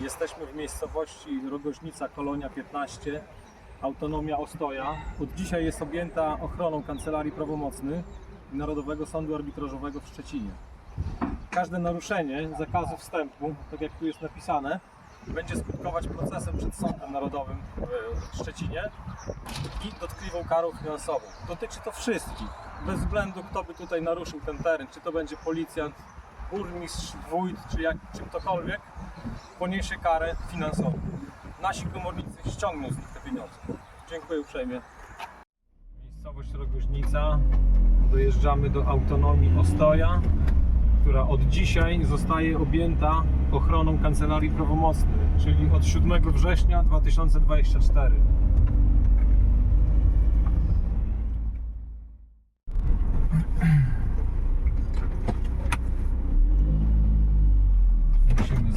Jesteśmy w miejscowości Rogoźnica, Kolonia 15, autonomia Ostoja. Od dzisiaj jest objęta ochroną Kancelarii Prawomocnych i Narodowego Sądu Arbitrażowego w Szczecinie. Każde naruszenie zakazu wstępu, tak jak tu jest napisane, będzie skutkować procesem przed Sądem Narodowym w Szczecinie i dotkliwą karą finansową. Dotyczy to wszystkich, bez względu kto by tutaj naruszył ten teren, czy to będzie policjant, burmistrz, wójt, czy, jak, czy ktokolwiek, poniesie karę finansową. Nasi komornicy ściągną z nich te pieniądze. Dziękuję uprzejmie. Miejscowość Rogoźnica. Dojeżdżamy do autonomii Ostoja, która od dzisiaj zostaje objęta ochroną Kancelarii Prawomocnej, czyli od 7 września 2024.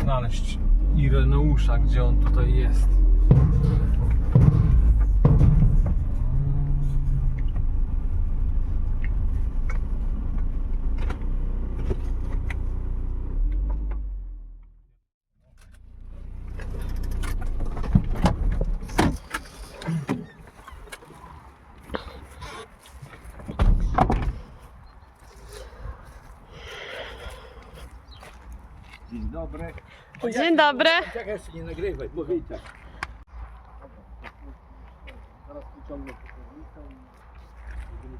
znaleźć Ireneusza, gdzie on tutaj jest. Dzień dobry. Dzień dobry. Jak jeszcze nie nagrywaj, bo. Zaraz wyciągnę i będziemy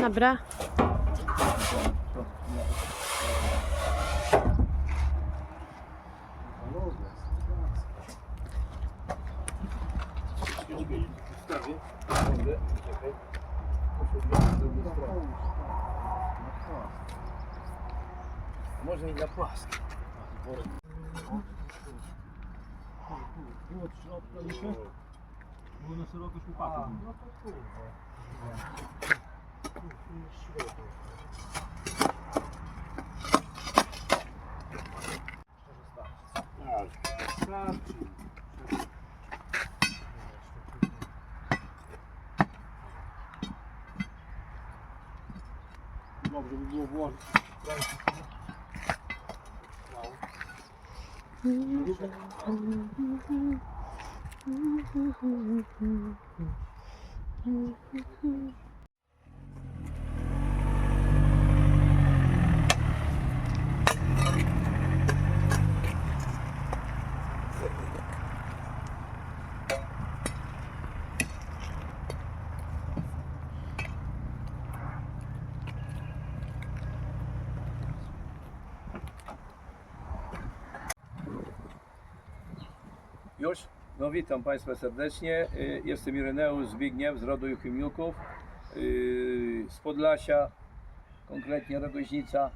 dobry. Może i na płasko. Było od środka jeszcze? Było na szerokość upadku. No to kurwa. Dobrze by było włożyć. No witam Państwa serdecznie. Y, Jestem Ireneusz Zbigniew z rodu Juchimiuków y, z Podlasia, konkretnie Rogoźnica,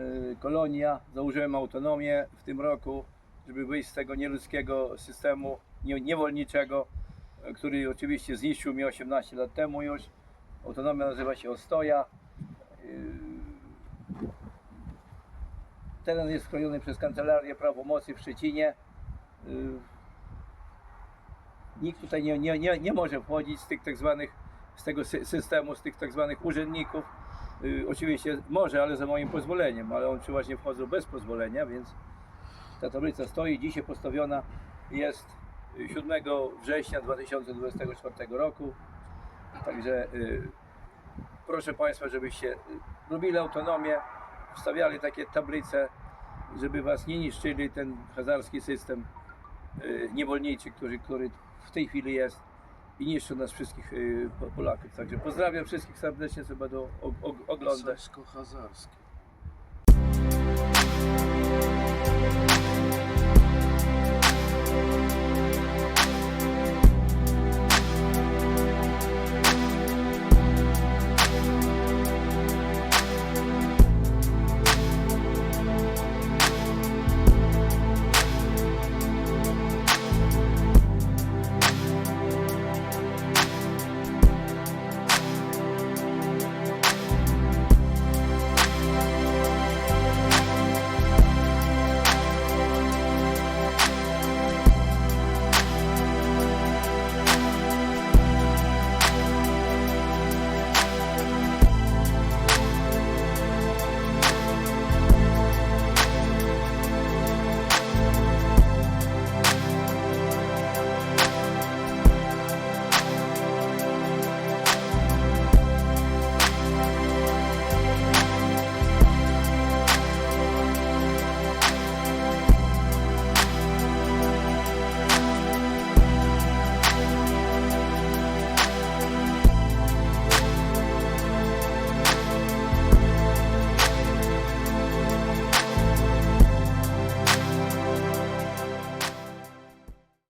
y, Kolonia. Założyłem autonomię w tym roku, żeby wyjść z tego nieludzkiego systemu nie- niewolniczego, który oczywiście zniszczył mnie 18 lat temu już. Autonomia nazywa się Ostoja. Teren jest chroniony przez Kancelarię Prawomocy w Szczecinie. Y, nikt tutaj nie, nie, nie, nie może wchodzić z tych tak zwanych, z tego sy- systemu, z tych tak zwanych urzędników. Y, oczywiście może, ale za moim pozwoleniem, ale on przeważnie wchodzą bez pozwolenia, więc ta tablica stoi, dzisiaj postawiona jest y, 7 września 2024 roku. Także y, proszę Państwa, żebyście y, robili autonomię, wstawiali takie tablice, żeby Was nie niszczyli ten hazarski system y, niewolniczy, który, który w tej chwili jest i niszczy nas wszystkich y, Po- Polaków. Także pozdrawiam wszystkich serdecznie, co będą oglądać. Sasko-hazarski.